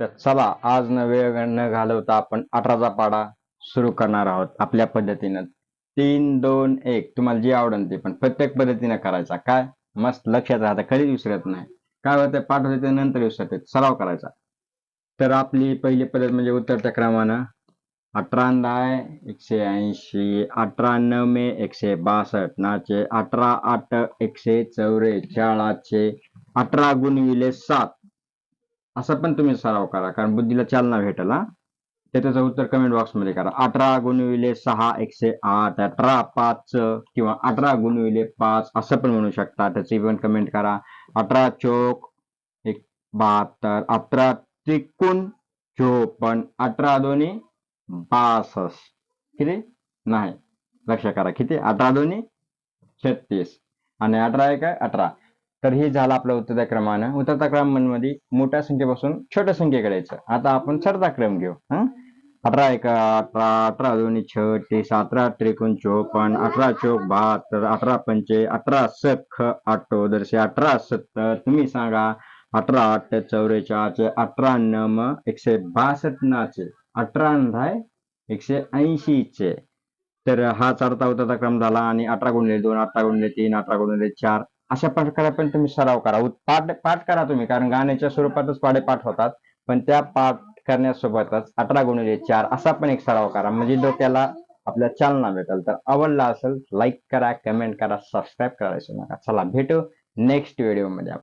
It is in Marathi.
तर चला आज न वेळ न घालवता आपण अठराचा पाडा सुरू करणार आहोत आपल्या पद्धतीनं. तीन दोन एक. तुम्हाला जे आवडेल ते पण प्रत्येक पद्धतीने करायचा. काय? मस्त लक्षात राहतं. कधीच विसरत नाही. काय होतं पाठवते ते नंतर विसरत सराव करायचा. तर आपली पहिली पद्धत म्हणजे उतरत्या क्रमानं अठरा दाय एकशे ऐंशी. अठरा नमे एकशे बासष्ट. नाचे अठरा आठ एकशे चौवेचाळीसचे अठरा गुणविले सात. असं पण तुम्ही सराव करा कारण बुद्धीला चालना भेटेल हा. ते त्याचं उत्तर कमेंट बॉक्समध्ये करा. अठरा गुणविले सहा एकशे आठ अठरा पाच किंवा अठरा गुणविले पाच असं पण म्हणू शकता. त्याची पण कमेंट करा. अठरा चोक एक बहात्तर अठरा त्रिकोण चोपन्न अठरा दोन्ही बासष्ट. किती? नाही. लक्ष करा. किती? अठरा दोन्ही छत्तीस. आणि अठरा एक आहे? अठरा. तर हे झालं आपलं उतरत्या क्रमानं. उतरत्या क्रमांमध्ये मोठ्या संख्येपासून छोट्या संख्येकडे यायचं. आता आपण चढता क्रम घेऊ हा? अठरा एक अठरा अठरा दोन्ही छत्तीस अठरा त्रिकोण चोपन्न अठरा चौक बहात्तर अठरा पंचे अठरा सख आठो दरशे अठरा सत्तर. तुम्ही सांगा अठरा आठ चौवेचाळीसचे अठरा नम एकशे बासष्ट नाचे. अठरा आहे एकशे ऐंशीचे. तर हा चढता उतरता क्रम झाला आणि अठरा गुणले दोन अठरा गुणले तीन अठरा गुणले चार अशा प्रकारे पण तुम्ही सराव करा. पाठ पाठ करा तुम्ही कारण गाण्याच्या स्वरूपातच पाडे पाठ होतात पण त्या पाठ करण्यासोबतच अठरा गुणिले चार असा पण एक सराव करा. म्हणजे डोक्याला आपल्या चालना भेटेल. तर आवडला असेल लाईक करा कमेंट करा सबस्क्राईब करायचं नका. चला भेटू नेक्स्ट व्हिडिओमध्ये